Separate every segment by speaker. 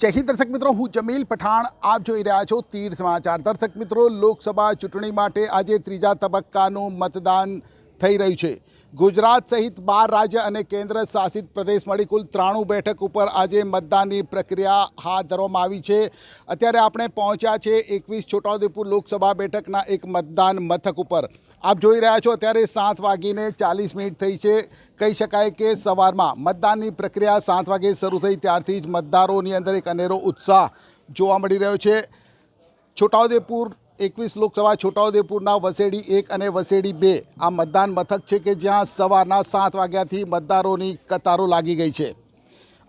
Speaker 1: જય હિન્દ દર્શક મિત્રો, હું જમીલ પઠાણ. આપ જોઈ રહ્યા છો તીર સમાચાર. દર્શક મિત્રો, લોકસભા ચૂંટણી માટે આજે ત્રીજા તબક્કાનું મતદાન થઈ રહ્યું છે. ગુજરાત સહિત બાર રાજ્ય અને કેન્દ્ર શાસિત પ્રદેશ મળી કુલ ત્રાણું બેઠક ઉપર આજે મતદાનની પ્રક્રિયા હાથ ધરવામાં આવી છે. અત્યારે આપણે પહોંચ્યા છે એકવીસ છોટાઉદેપુર લોકસભા બેઠકના એક મતદાન મથક ઉપર. આપ જોઈ રહ્યા છો અત્યારે સાત વાગીને ચાલીસ મિનિટ થઈ છે. કહી શકાય કે સવારમાં મતદાનની પ્રક્રિયા સાત વાગે શરૂ થઈ ત્યારથી જ મતદારોની અંદર એક અનેરો ઉત્સાહ જોવા મળી રહ્યો છે. છોટાઉદેપુર એકવીસ લોકસભા, છોટાઉદેપુરના વસેડી એક અને વસેડી બે આ મતદાન મથક છે કે જ્યાં સવારના સાત વાગ્યાથી મતદારોની કતારો લાગી ગઈ છે.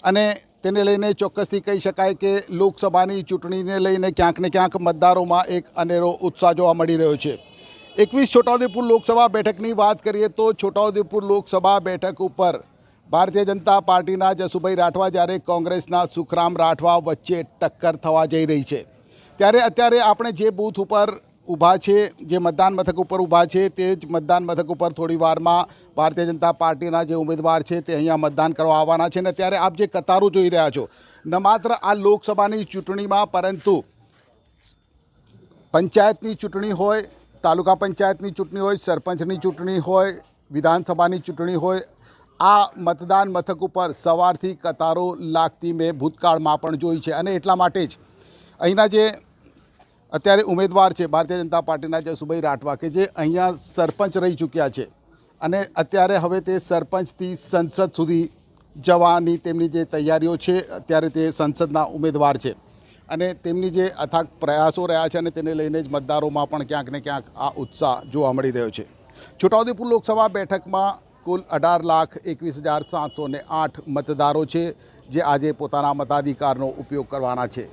Speaker 1: અને તેને લઈને ચોક્કસથી કહી શકાય કે લોકસભાની ચૂંટણીને લઈને ક્યાંક ને ક્યાંક મતદારોમાં એક અનેરો ઉત્સાહ જોવા મળી રહ્યો છે. એકવીસ છોટાઉદેપુર લોકસભા બેઠકની વાત કરીએ તો છોટાઉદેપુર લોકસભા બેઠક ઉપર ભારતીય જનતા પાર્ટીના જસુભાઈ રાઠવા જ્યારે કોંગ્રેસના સુખરામ રાઠવા વચ્ચે ટક્કર થવા જઈ રહી છે. ત્યારે અત્યારે આપણે જે બૂથ ઉપર ઊભા છે, જે મતદાન મથક ઉપર ઊભા છે, તે જ મતદાન મથક ઉપર થોડી વારમાં ભારતીય જનતા પાર્ટીના જે ઉમેદવાર છે તે અહીંયા મતદાન કરવા આવવાના છે અને ત્યારે આપ જે કતારો જોઈ રહ્યા છો, ન માત્ર આ લોકસભાની ચૂંટણીમાં પરંતુ પંચાયતની ચૂંટણી હોય તાલુકા પંચાયતની ચૂંટણી હોય, સરપંચની ચૂંટણી હોય, વિધાનસભાની ચૂંટણી હોય, આ મતદાન મથક ઉપર સવારથી કતારો લાગતી મેં ભૂતકાળમાં પણ જોઈ છે અને એટલા માટે જ અહીંના જે અત્યારે ઉમેદવાર છે ભારતીય જનતા પાર્ટીના જસુભાઈ રાઠવા કે જે અહીંયા સરપંચ રહી ચૂક્યા છે અને અત્યારે હવે તે સરપંચથી સંસદ સુધી જવાની તેમની જે તૈયારીઓ છે, અત્યારે તે સંસદના ઉમેદવાર છે. અને તેમની જે અથાગ પ્રયાસો રહ્યા છે અને તેને લઈને જ મતદારોમાં પણ ક્યાંક ને ક્યાંક આ ઉત્સાહ જોવા મળી રહ્યો છે. છોટાઉદેપુર લોકસભા બેઠકમાં કુલ અઢાર લાખ એકવીસ હજાર સાતસો ને આઠ મતદારો છે, જે આજે પોતાના મતાધિકારનો ઉપયોગ કરવાના છે.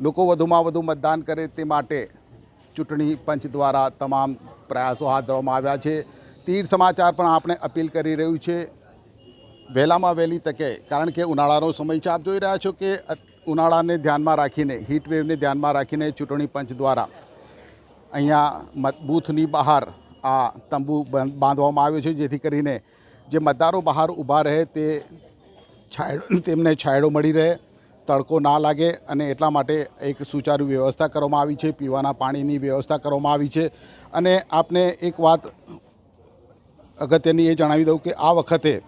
Speaker 1: લોકો વધુમાં વધુ મતદાન કરે તે માટે ચૂંટણી પંચ દ્વારા તમામ પ્રયાસો હાથ ધરવામાં આવ્યા છે. તીર સમાચાર પણ આપણે અપીલ કરી રહ્યું છે. વહેલામાં વહેલી તકે, કારણ કે ઉનાળાનો સમય છે. આપ જોઈ રહ્યા છો કે ઉનાળાને ધ્યાનમાં રાખીને હીટવેવને ધ્યાનમાં રાખીને ચૂંટણી પંચ દ્વારા અહીંયા બૂથની બહાર આ તંબુ બંધ- બાંધવામાં આવ્યો છે. જેથી કરીને જે મતદારો બહાર ઊભા રહે તે છાંયડો, તેમને છાંયડો મળી રહે, તડકો ના લાગે અને એટલા માટે એક સુચારુ વ્યવસ્થા કરવામાં આવી છે. પીવાના પાણીની વ્યવસ્થા કરવામાં આવી છે. અને આપને એક વાત અગત્યની એ જણાવી દઉં કે આ વખતે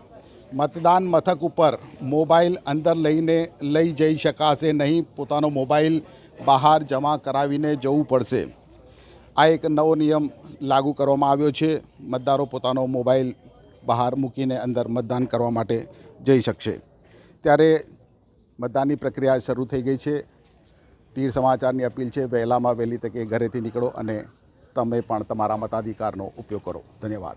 Speaker 1: મતદાન મથક ઉપર મોબાઈલ અંદર લઈને લઈ જઈ શકાશે નહીં. પોતાનો મોબાઈલ બહાર જમા કરાવીને જવું પડશે. આ એક નવો નિયમ લાગુ કરવામાં આવ્યો છે. મતદારો પોતાનો મોબાઈલ બહાર મૂકીને અંદર મતદાન કરવા માટે જઈ શકશે. ત્યારે મતદાનની પ્રક્રિયા શરૂ થઈ ગઈ છે. તીર સમાચારની અપીલ છે, વહેલામાં વહેલી તકે ઘરેથી નીકળો અને તમે પણ તમારા મતાધિકારનો ઉપયોગ કરો. ધન્યવાદ.